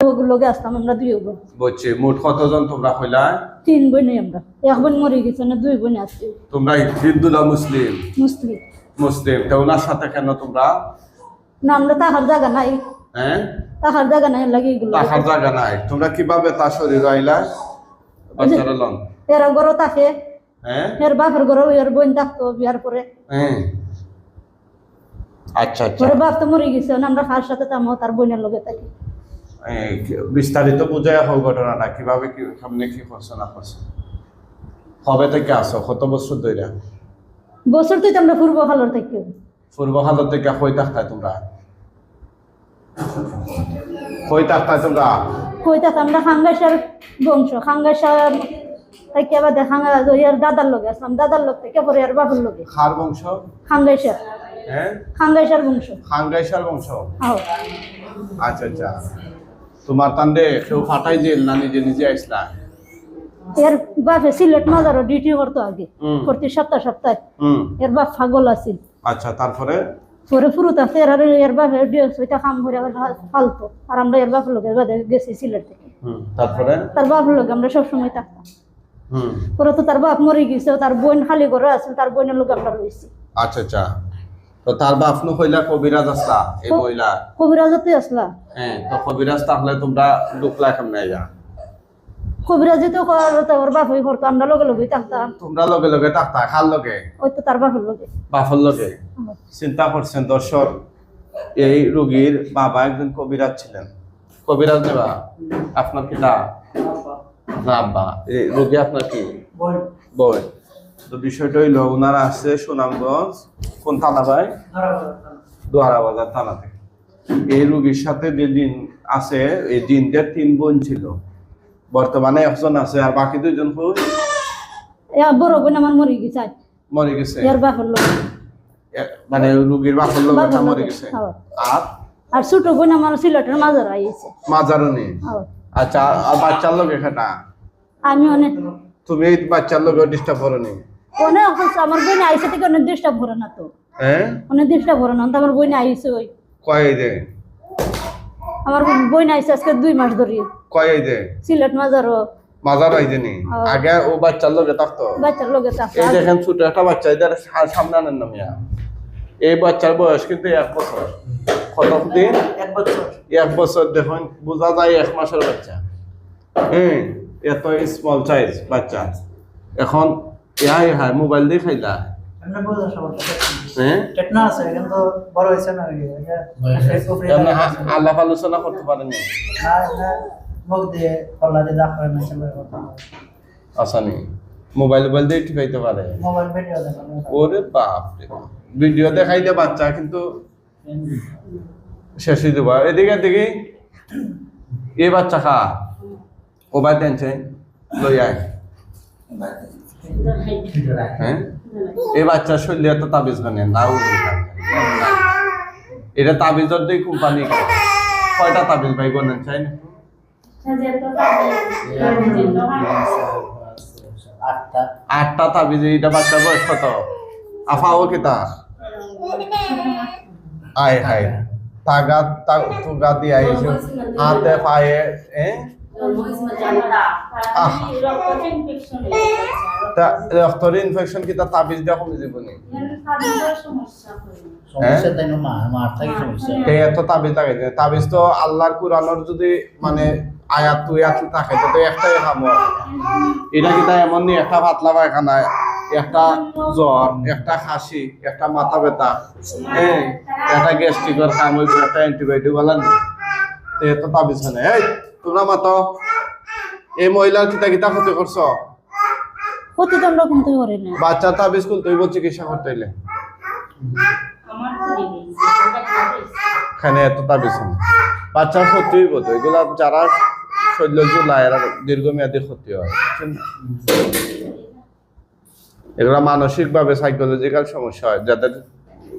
ওগুলোকে আসতাম আমরা দুই বোন বলছি মোট কতজন তোমরা হইলা? তিন বোনই আমরা। এক বোন মরে গেছে না দুই বোন আছি। তোমরা হিন্দু না মুসলিম? মুসলিম। মুসলিম। তো ওনার সাথে কেন তোমরা? না আমরা তাহার জায়গা নাই। হ্যাঁ? তাহার জায়গা নাই লাগে এগুলো টাকার জায়গা নাই। তোমরা কীভাবে তার শরীর আইলা? বাচ্চারা লন। এরা হ্যাঁ? বাপের ঘরও এর বোন থাকতো বিয়ার পরে। হ্যাঁ। আচ্ছা আচ্ছা। ওর বাপ তো মরে গেছে আমরা খার সাথে তামো তার বোনের লগে থাকি। বিস্তারিত বুঝাই হোক ঘটনাটা কীভাবে কি সামনে কি করছ না করছ কবে থেকে আসো কত বছর ধরে বছর তো আমরা পূর্ব খালোর থাকি। পূর্ব হালত থেকে কই থাকতায় তোমরা। কই থাকতায় তোমরা। কইতা আমরা খাঙ্গাসার বংশ খাঙ্গাসার থেকে আবার খাঙ্গা এর দাদার লগে আসলাম দাদার লোক থেকে পরে এর বাপের লগে। খার বংশ? খাঙ্গাসার হ্যাঁ খাঙ্গাসার বংশ। খাঙ্গাইশার বংশ? আচ্ছা আচ্ছা। তোমার তান্ডে কেউ ফাটাই দিল না নিজে নিজে আসলা এর বাপে সিলেট মাজারও ডিউটি করতো আগে প্রতি সপ্তাহ সপ্তাহে। এর বাপ পাগল আছিল। আচ্ছা তারপরে? পরে ফুরুত আছে এর আর এর বাপে ওইটা কাম করে আবার ফালতো। আর আমরা এর বাপের লোকের বাদে গেছি সিলেট থেকে। হুম তারপরে? তার বাপের লোক আমরা সবসময় থাকতাম। হুম। পরে তো তার বাপ মরে গেছে তার বোন খালি ঘরে আছে তার বোনের লোক আমরা রয়েছি। আচ্ছা আচ্ছা। তো তার বাপ নু হইলা কবিরাজ আসলা এই মহিলা। কবিরাজতে আসলা? হ্যাঁ তো কবিরাজ তাহলে তোমরা ঢুকলা কেমনে যা কবিরাজি তো ওর বাপ হয়ে করতো আমরা লগে লগে থাকতাম। তোমরা লগে লগে থাকতা খার লগে? ওই তো তার বাপের লোকে বাফর লগে? চিন্তা করছেন দর্শক এই রোগীর বাবা একজন কবিরাজ ছিলেন। কবিরাজ দেবা? আপনার কি না আপনার আব্বা এই রোগী আপনার কি? বই। তো বিষয়টা হইল ওনারা আছে সুনামগঞ্জ কোন থানা ভাই? বাজার থানা থেকে। এই রোগীর সাথে যে দিন আছে এই তিন বোন ছিল। বর্তমানে একজন আছে আর বাকি দুইজন কই? বড় বোন আমার মরে গেছে মরে গেছে? এর বাপের লোক। মানে রোগীর মরে গেছে? হ্যাঁ। আর? আর ছোট বোন আমার সিলেটের মাজার আইছে। মাজারও নেই হ্যাঁ। আচ্ছা আর বাচ্চার লোক এখানে আমি অনেক তুমি এই বাচ্চার লোক ডিস্টার্ব করো নি। অনেক আমার বোন আইসে থেকে অনেক ডিস্টার্ব ভরে না তো। হ্যাঁ? অনেক ডিস্টার্ব ভরে না আমার বোন আইসে ওই। কয় এই দে আমার বোন আইসে আজকে দুই মাস ধরে। কয় এই দে সিলেট মাজারও। মাজার আই দেনি হ্যাঁ। আগে ও বাচ্চার লোকে থাকতো। বাচ্চার লোকে থাকে এই দেখেন ছোট একটা বাচ্চা এদের সামনে আনেন না মিয়া। এই বাচ্চার বয়স কিন্তু এক বছর। কত দিন? এক বছর। এক বছর দেখুন বোঝা যায় এক মাসের বাচ্চা। হ্যাঁ এত স্মল সাইজ বাচ্চা। এখন ইহা ইহা মোবাইল দিয়ে খাইলা হ্যাঁ? টেটনা আছে কিন্তু বড় হয়েছে না ওই যে, এমনি আ- আলাপ আলোচনা করতে পারেনি হয়। আসানি মোবাইল মোবাইল দিয়ে টিপাইতে পারে। মোবাইল ভিডিও দেখো ওরে বাপ ভিডিও দেখাইলে বাচ্চা কিন্তু শেষ হয়ে দেবো এদিকে এদিকে। এ বাচ্চা খা। ও বাই টেনছে লই আয় হ্যাঁ? এই বাচ্চা শরীরে তো তাবিজ বানে না এটা তাবিজের দিয়ে কোম্পানি কয়টা তাবিজ ভাই গনেন চাই না? আটটা তাবিজ এটা বাচ্চার বয়স কত? আফাও কেতা? আয় হায়। তাগা তুগা দিয়ে আইছো হাতে পায়ে এ? তা রক্তর ইনফেকশন কি তা তাবিজ দেওয়া কমে থাকি তে এত তাবিজ লাগে তাবিজ তো আল্লাহর কুরআনের যদি মানে আয়াত তুই আয়াত থাকে তো একটাই কাম হয়। এটা কি তাই এমন নি? একটা পাতলা পায়খানা একটা জ্বর একটা খাসি একটা মাথা ব্যথা। হ্যাঁ একটা গ্যাস্ট্রিকের কাম হইব একটা অ্যান্টিবায়োটিক বলেন তো এত তাবিজ হয় না। এই তোমরা মাতো এই মহিলার কিতা কিতা ক্ষতি করছ প্রতিদণ্ড কিন্তু করে না বাচ্চা তাবিজ কুল তুই চিকিৎসা করতে হইলে। এখানে এত তাবিজ না। বাচ্চার ক্ষতি হইব তো এগুলা যারা শৈল্য জুলাই এরা দীর্ঘমেয়াদী ক্ষতি হয়। এগুলা মানসিক ভাবে সাইকোলজিক্যাল সমস্যা হয় যাদের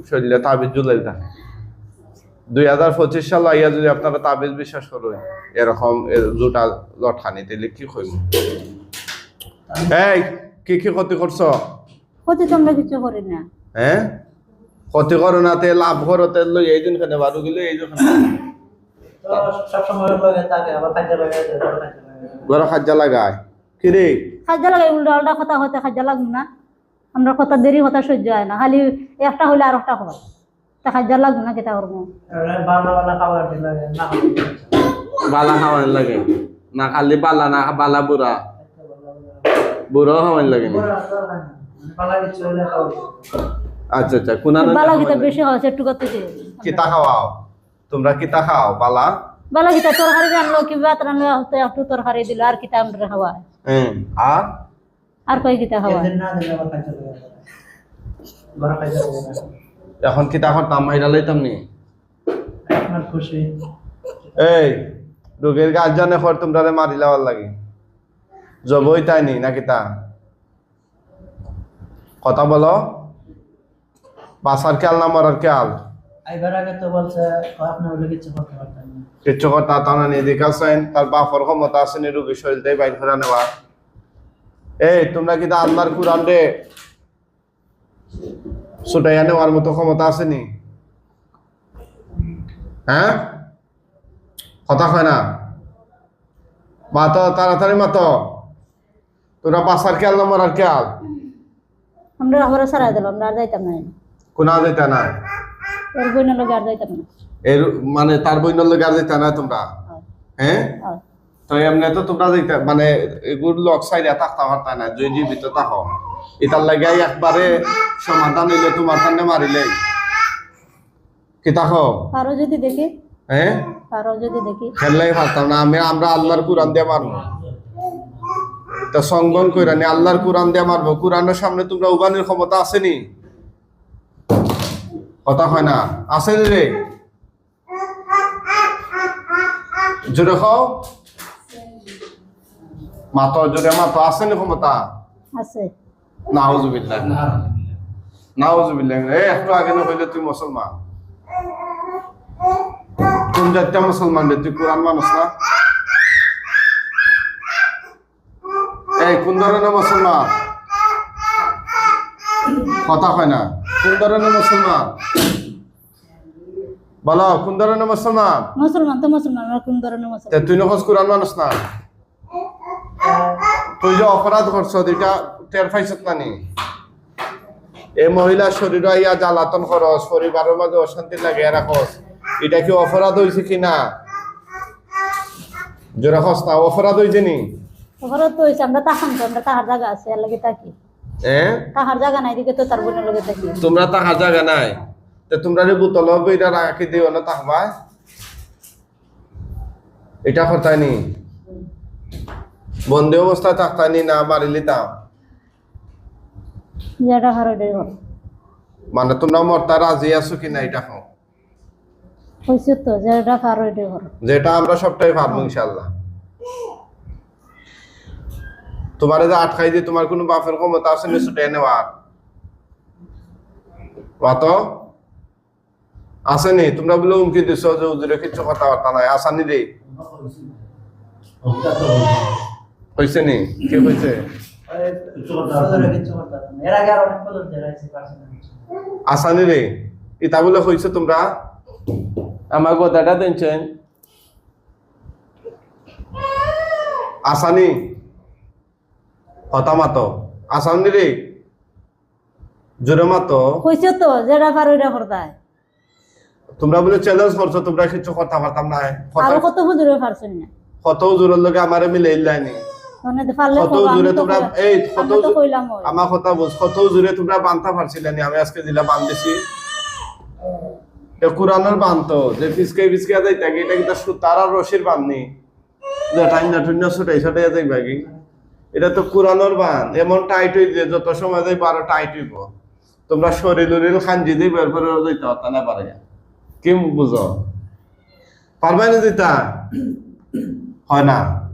শরীরে তাবিজ জুলাই থাকে দুই হাজার পঁচিশ সাল আইয়া যদি আপনারা তাবিজ বিশ্বাস করবেন এরকম জুটা লটখানি তাহলে কি কইব এই কি কি ক্ষতি করছ? প্রতিদণ্ড কিছু করে না। হ্যাঁ? ক্ষতি করো না তে লাভ করো তে লই এই দিন খানে বারো গেলে এই দিন লগে লগে লগে। ঘরে খাজ্জা লাগায়। কিরে খাজ্জা লাগে উল্টা উল্টা কথা হতে খাজ্জা লাগুন না। আমরা কথা দেরি কথা সহ্য হয় না। খালি একটা হইলে আর একটা হয়। তা খাজ্জা লাগুন না কেটা করব আর বালা বালা খাবার দিলে না খাইতে বালা খাওয়ান লাগে না খালি বালা না বালা বুড়া বুড়ো খাওয়ান লাগে না পুরা দরকার নাই। মানে বালা কিছু হইলে খাওয়াই। আচ্ছা আচ্ছা কোনা বালা গীতা বেশি হয় একটু করতে দিও কিতা খাওয়াও তোমরা কিতা খাও বালা বালা গীতা তরকারি রানলো কি ভাত রানলো তো একটু তরকারি দিল আর কিতা আমরা খাওয়া হ্যাঁ আর আর কই কিতা খাওয়া একদিন না দিলে আবার খাদ্য এখন কিতা করতাম মাইরা লইতাম নি? আপনার খুশি। এই রোগীর গার্জানে পর তোমরা মারি লাওয়ার লাগে। জবই তাই নি নাকি তা? কথা বলো। বাসার খেয়াল না মরার খেয়াল? আইবার আগে তো বলছে আপনি বলে কিছু করতে পারতেন না কিচ্ছু কথা তা না নিয়ে দেখাছেন তার বাপর ক্ষমতা আছে নি রোগীর শরীর দিয়ে বাইর করে নেওয়া এই তোমরা কি আল্লাহর কুরান রে ছুটাইয়া নেওয়ার মতো ক্ষমতা আছে নি হ্যাঁ কথা হয় না মাতো তাড়াতাড়ি মাতো তোরা বাসার খেয়াল না মরার খেয়াল আমরা আবার সারাই দিলাম আমরা আর যাইতাম না। কোনা যেতে না ওর বইনের লোক আর যাইতাম না। এর মানে তার বইনের লোক আর যেতে না তোমরা? হ্যাঁ। হয়। তো এমনি তো তোমরা যেতে মানে এগুলো লক সাইডে থাকতে পারতা না যদি জীবিত থাকো। এটার লাগে একবারে সমাধান হইলে তোমার সামনে মারিলে। কি থাকো আরও যদি দেখি। হ্যাঁ যদি দেখি। খেললে পারতাম না আমি আমরা আল্লাহর কোরআন দিয়ে মারবো। তা সংবন কইরা নি আল্লাহর কোরআন দিয়ে মারবো। কোরআনের সামনে তোমরা উবানের ক্ষমতা আসেনি? কথা হয় না। আসেনি রে? জোরে খাও মাতো জোরে মাতো আসেনি ক্ষমতা? আছে। নাউজুবিল্লাহ। নাউজুবিল্লাহ। এ একটু আগে না হইলে তুই মুসলমান। কোন জাতীয় মুসলমান রে? তুই কোরআন মানুষ না? এই কোন ধরনের মুসলমান? কথা হয় না। কোন ধরনের মুসলমান? বলো কোন ধরনের মুসলমান? মুসলমান তো মুসলমান কোন ধরনের মুসলমান? তুই নখোজ কোরআন মানুষ না? তুই যে অপরাধ করছ এটা টের পাইছত না নি? এই মহিলা শরীর ইয়া জ্বালাতন খরচ পরিবারের মাঝে অশান্তি লাগে রাখস এটা কি অপরাধ হয়েছে কি না? জোরা খস না অপরাধ হয়েছে নি? ওখানে তো হয়েছে আমরা তাহান আমরা তাহার জায়গা আছে এর লাগে থাকি। হ্যাঁ তাহার জায়গা নাই দিকে তো তার বোনের লগে থাকি। তোমরা তাহা জায়গা নাই। তো তোমরা রে বোতল হবে এটা রাখি দিও না তাহবা। এটা করতাই নি? বন্দি অবস্থায় থাকতাই নি না মারিলি তা যেটা মানে তোমরা মরতা রাজি আছো কি না এটা হোক হয়েছে তো যেটা যেটা আমরা সবটাই পারব তোমার যে আটকাই দিয়ে তোমার কোনো বাপের ক্ষমতা আছে না ছুটে নেওয়ার আসেনি তোমরা বলে উমকি দিছ যে উজুরে কিছু কথাবার্তা নাই। আসানি রে? হয়েছে নি? কি হয়েছে আসানি রে। ইতা বলে হয়েছে তোমরা? আমার কথাটা দিনছেন। আসানি হতা মাতো। আসানি রে। জোরে মাতো। হয়েছে তো যেটা হারডে ঘরতায় তোমরা বলে চ্যালেঞ্জ করছ তোমরা কিছু কথা পারতাম না আরও কত হুজুরে পারছেন না। কত জোরের লগে আমারে মিলে ইল্লাইনি মানে পারলে কত কব, আমি জোরে তো তোমরা কই- এই আমি কত তো কইলাম ওই। আমার কথা বুঝ। কত জোরে তোমরা বানতা পারছিলেনি আমি আজকে দিলা বান্ধিছি। কোরআনের বান্ত যে ফিসকে ফিসকে যাই তাকে এটা কিন্তু সুতার রশির বাননি যে টাইনা ছুটাই ছুটাই যাই বাকি এটা তো কোরআনের বান এমন টাইট হই যে যত সময় যাই বারো টাইট হইব। তোমরা শরীর উরিল খাঞ্জি দিয়ে বের করে যাইতে হতা না পারে। কি বুঝো? পারবাই না দিতা হয় না।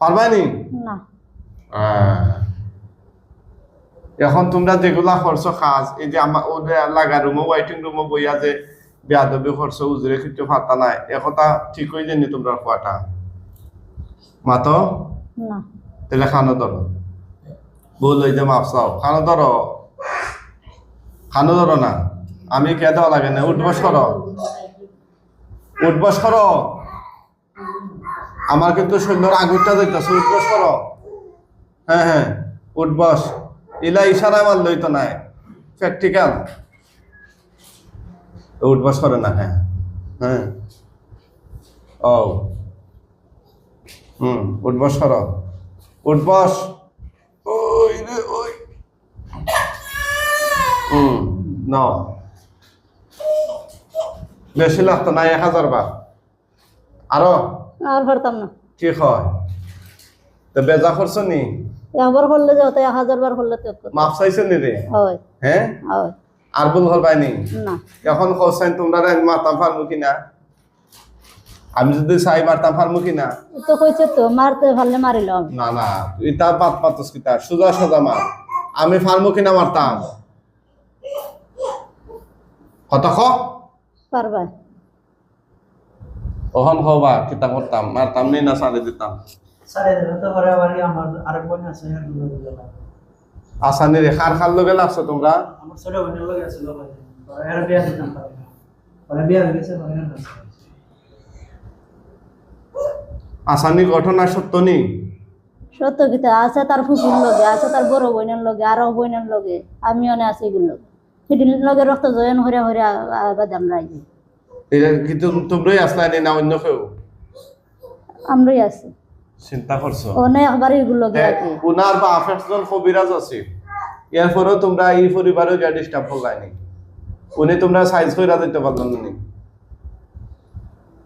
পারবাই নি? না। এখন তোমরা যেগুলা করছ কাজ এই যে আমার লাগা রুমো ওয়াইটিং রুমো বইয়া যে বেয়াদবি করছ উজুরে কিছু ফাতা নাই একথা ঠিক হয়ে যায়নি তোমরা খোয়াটা মাতো তাহলে খানো ধরো ভুল হইতে মাপ চাও। খানো ধরো খানো ধরো না। আমি কে দেওয়া লাগে না উঠবস করো উঠবস করো আমার কিন্তু সৈন্যর আগুনটা দিতেছে উঠবস করো। হ্যাঁ হ্যাঁ উঠবস ইলা ইশারায় মারলই তো নাই। প্র্যাকটিক্যাল উঠবস করে না হ্যাঁ। হ্যাঁ। ও। হুম উঠবস করো। উঠবস ওই রে, ওই। হুম, নাও। বেশি লাগতো না এক হাজার বার। আরও। আর পারতাম না। কি হয়? তো বেজা করছ নি? একবার করলে যে হতো এক হাজার বার করলে তো চাইছো নি রে? হয়। হ্যাঁ? হয়। আর ভুল না। এখন কোসাইন তোমরা মারতাম পারব কিনা? আমি যদি চাই মারতাম পারব কিনা? তো কইছে তো মারতে পারলে মারিল আমি। না না তুই তার বাদ পাতস কিতা সোজা সোজা মার। আমি পারব কিনা মারতাম? কত খ পারবা ওহন হবা কিতা করতাম মারতাম নি না সারে দিতাম সাড়ে দেবে তো পরে আবার কি আমার আরেক বোন আছে হ্যাঁ দুটো দুটো আসানি রে খার খার লগে। লাগছো তোমরা আমার আসানি ঘটনা সত্য নি? সত্য কিতা আছে তার ফুকুর লগে আছে তার বড় বোনের লগে আরও বোনের লগে আমি অনে আছি এগুলো লগে সেদিন লগে রক্ত জয়ন হরে হরে বাদাম রাইজি এটা কি তুম- তোমরাই আসলা নি না অন্য কেউ? আমরাই আছি। চিন্তা করছ? একবার এগুলো উনার বা কবিরাজ আছে। এরপরেও তোমরা এই পরিবারেও গিয়ে ডিস্টার্ব করলাইনি উনি তোমরা সাইজ করে দিতে পারলেন না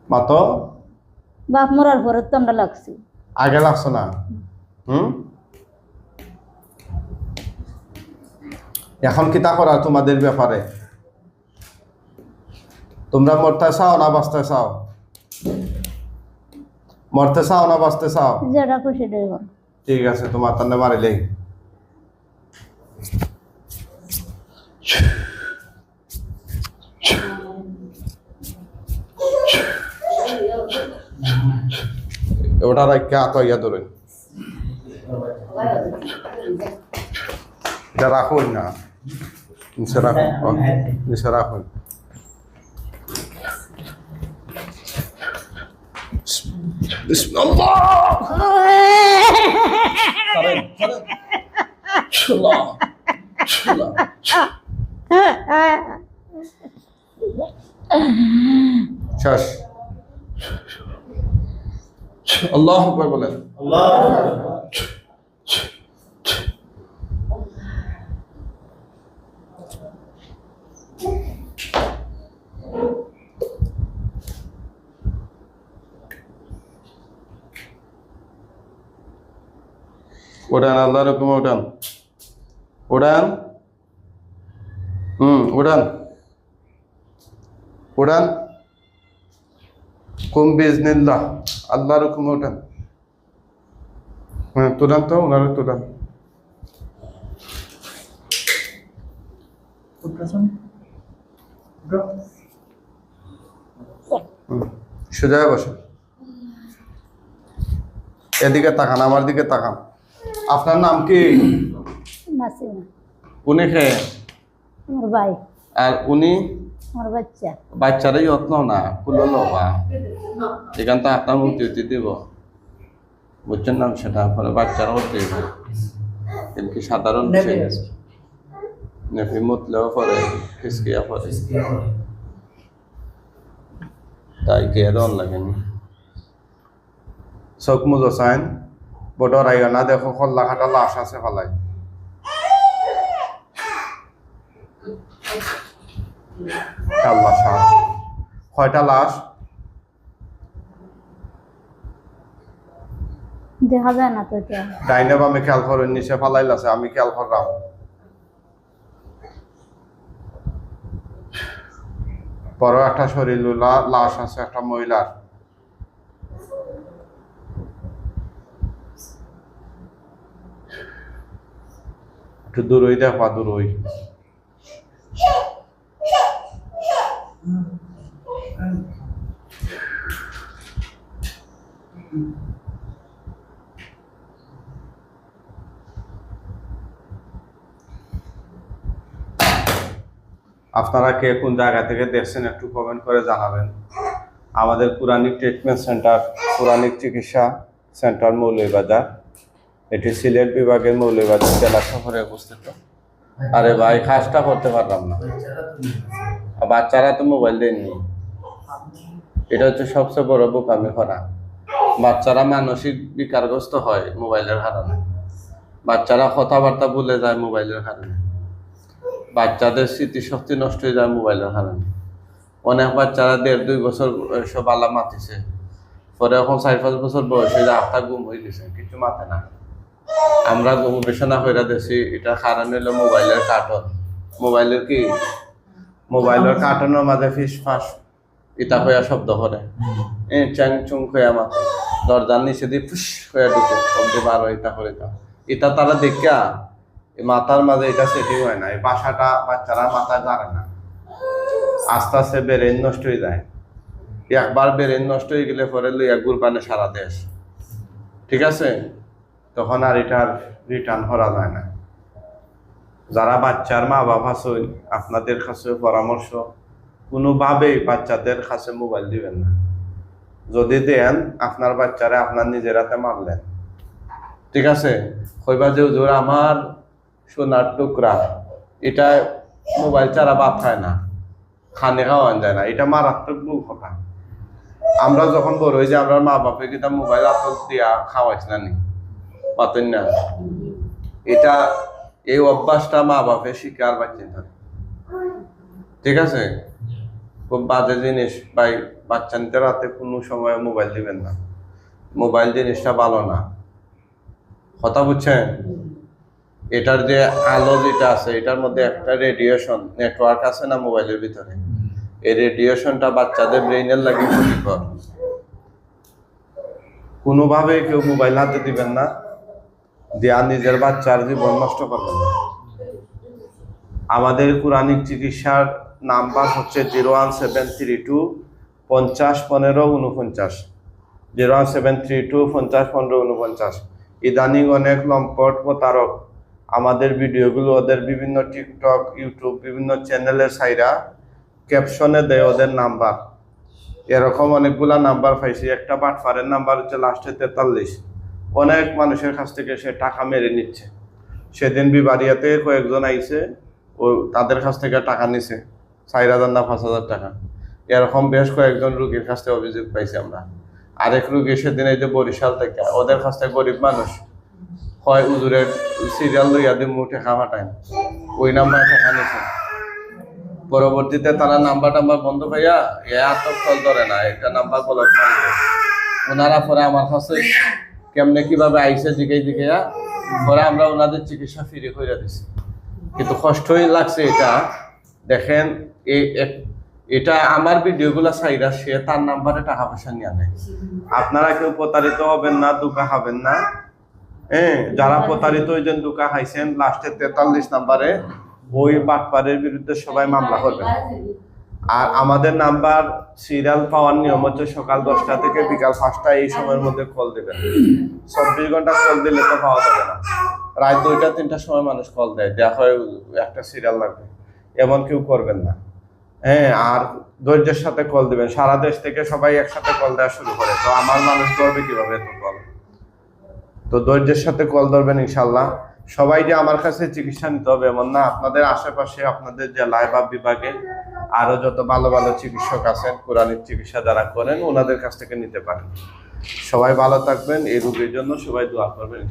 মাতো বাপ মরার পরে তো আমরা লাগছি। আগে লাগছো না? হুম? এখন কিতা করা তোমাদের ব্যাপারে? তোমরা মরতে চাও না বাঁচতে চাও? মরতে চাও না বাঁচতে চাও? যেটা খুশি দেব ঠিক আছে তোমার তান্ডে মারিলেই ওটা রাখকে আত ইয়া ধরেন এটা রাখুন না। নিচে রাখুন ও, নিচে রাখুন। Bismillah. Sarayım. Sarayım. Çıla. Çıla. Çar. Allahu Ekber bile. Allahu Ekber. উড়ান আল্লাহ রকম উড়ান। উড়ান? হুম উড়ান। উড়ান? কুম বিজনিল্লাহ আল্লাহ রকম উড়ান। হ্যাঁ তুরান তো ওনারা হুম, সোজা বসে এদিকে তাকান আমার দিকে তাকান। আপনার নাম কি? উনি খে আমার ভাই। আর উনি? আমার বাচ্চা। বাচ্চারাই যত্ন না কুলো লবা। এখান তো আপনার মুক্তি উঠতে দিব। বুঝছেন না সেটা? পরে বাচ্চারাও দেব। এটা কি সাধারণ নেফি মুতলেও পরে খিসকিয়া পরে। তাই কে দন লাগেনি? চোখ মুজো চাইন বড় আইয়া না দেখো খল্লা খাটা লাশ আছে ফলাই আল্লাহ সাহ কয়টা লাশ? দেখা যায় না তো এটা। ডাইনে বামে খেয়াল করেন নিচে ফালাইল আছে আমি খেয়াল করলাম। বড় একটা শরীর লাশ আছে একটা মহিলার। একটু দূরই দেখবা দূরই। আপনারা কে কোন জায়গা থেকে দেখছেন একটু কমেন্ট করে জানাবেন। আমাদের পুরানি ট্রিটমেন্ট সেন্টার পুরাণিক চিকিৎসা সেন্টার মৌলভীবাজার। এটি সিলেট বিভাগের মৌলভীবাজার জেলা শহরে অবস্থিত আরে ভাই, কাজটা করতে পারলাম না। বাচ্চারা তো মোবাইল দেননি এটা হচ্ছে সবচেয়ে বড় বোকামি করা। বাচ্চারা মানসিক বিকারগ্রস্ত হয় মোবাইলের কারণে। বাচ্চারা কথাবার্তা ভুলে যায় মোবাইলের কারণে। বাচ্চাদের স্মৃতিশক্তি নষ্ট হয়ে যায় মোবাইলের কারণে। অনেক বাচ্চারা দেড় দুই বছর সব আল্লাহ মাতিছে। পরে এখন চার পাঁচ বছর বয়স আত্মা গুম হয়ে গেছে, কিছু মাতে না। আমরা গবেষণা করে দেখছি, এটা কারণ হলো মোবাইলের কার্টন। মোবাইলের কি? মোবাইলের কার্টনের মাঝে ফিস ফাঁস ইটা হইয়া শব্দ করে। এ, চ্যাং চুং হইয়া মাথা দরজার নিচে দিয়ে ফুস হইয়া ঢুকে, অব্দি বার হয় ইটা করে দাও এটা তারা দেখা মাথার মাঝে এটা সেটিং হয় না এই বাসাটা বাচ্চারা মাথায় জানে না। আস্তে আস্তে ব্রেন নষ্ট হয়ে যায়। একবার ব্রেন নষ্ট হয়ে গেলে পরে লইয়া গুরবানে সারা দেশ। ঠিক আছে? তখন আর এটার রিটার্ন করা যায় না। যারা বাচ্চার মা বাবা আছেন আপনাদের কাছে পরামর্শ, কোনোভাবেই বাচ্চাদের কাছে মোবাইল দিবেন না। যদি দেন, আপনার বাচ্চারা আপনার নিজের হাতে মারলেন। ঠিক আছে? কইবা যে হুজুর, আমার সোনার টুকরা, এটা মোবাইল ছাড়া বাপ খায় না, খানে খাওয়ান যায় না, এটা মারাত্মক ভুল কথা। আমরা যখন বড় হই যে আমরা মা বাপে কিন্তু মোবাইল আতক দিয়া খাওয়াইছ না নি। পাতেন না। এটা, এই অভ্যাসটা মা বাপে শিকার বাচ্চা ধরে ঠিক আছে? খুব বাজে জিনিস। ভাই, বাচ্চাদের হাতে কোনো সময় মোবাইল দিবেন না। মোবাইল জিনিসটা ভালো না। কথা বুঝছেন? এটার যে আলো যেটা আছে, এটার মধ্যে একটা রেডিয়েশন নেটওয়ার্ক আছে না মোবাইলের ভিতরে? এই রেডিয়েশনটা বাচ্চাদের ব্রেইনের লাগে ক্ষতিকর। কোনোভাবে কেউ মোবাইল হাতে দিবেন না। দেয়া নিজের বাচ্চার জীবন নষ্ট করবেন আমাদের পুরাণিক চিকিৎসার নাম্বার হচ্ছে zero one seven three two পঞ্চাশ পনেরো উনপঞ্চাশ। Zero one seven three two পঞ্চাশ পনেরো উনপঞ্চাশ। ইদানিং অনেক লম্পট প্রতারক। আমাদের ভিডিওগুলো ওদের বিভিন্ন টিকটক, ইউটিউব, বিভিন্ন চ্যানেলের সাইরা ক্যাপশনে দেয় ওদের নাম্বার। এরকম অনেকগুলা নাম্বার পাইছি। একটা বাটফারের নাম্বার হচ্ছে লাস্টে তেতাল্লিশ। অনেক মানুষের কাছ থেকে সে টাকা মেরে নিচ্ছে। সেদিন বিবারিয়াতে কয়েকজন আইছে, ও তাদের কাছ থেকে টাকা নিছে, চার হাজার না পাঁচ হাজার টাকা। এরকম বেশ কয়েকজন রুগীর কাছ থেকে অভিযোগ পাইছি আমরা। আরেক রুগী সেদিন এই যে বরিশাল থেকে, ওদের কাছ থেকে গরিব মানুষ হয় উজুরের সিরিয়াল লইয়া দিয়ে মুঠে খাওয়া টাইম ওই নাম্বার টাকা নিছে। পরবর্তীতে তারা নাম্বার টাম্বার বন্ধ পাইয়া এ ফল ধরে না এটা নাম্বার ব্লক ওনারা পরে আমার কাছে কেমনে কীভাবে আইসে জিগাই জিগাইয়া, পরে আমরা ওনাদের চিকিৎসা ফ্রি করে দিছি। কিন্তু কষ্টই লাগছে এটা। দেখেন এটা আমার ভিডিওগুলো চাইরা সে তার নাম্বারে টাকা পয়সা নিয়ে নেয়। আপনারা কেউ প্রতারিত হবেন না দুকা খাবেন না। হ্যাঁ যারা প্রতারিত হয়েছেন দুকা খাইছেন, লাস্টে তেতাল্লিশ নাম্বারে ওই বাটপারের বিরুদ্ধে সবাই মামলা করবেন আর আমাদের নাম্বার সিরিয়াল পাওয়ার নিয়ম হচ্ছে সকাল দশটা থেকে বিকাল পাঁচটা এই সময়ের মধ্যে কল দেবেন। চব্বিশ ঘণ্টা কল দিলে তো পাওয়া যাবে না। রাত দুইটা, তিনটার সময় মানুষ কল দেয় দেখা হয় একটা সিরিয়াল লাগবে। এমন কেউ করবেন না। হ্যাঁ আর ধৈর্যের সাথে কল দিবেন। সারা দেশ থেকে সবাই একসাথে কল দেওয়া শুরু করে। তো আমার মানুষ ধরবে কীভাবে এত কল? তো ধৈর্যের সাথে কল ধরবেন ইনশাল্লাহ। সবাই যে আমার কাছে চিকিৎসা নিতে হবে এমন না। আপনাদের আশেপাশে, আপনাদের জেলায় বা বিভাগে আরও যত ভালো ভালো চিকিৎসক আছেন কোরআনের চিকিৎসা যারা করেন, ওনাদের কাছ থেকে নিতে পারেন। সবাই ভালো থাকবেন, এই রোগীর জন্য সবাই দোয়া করবেন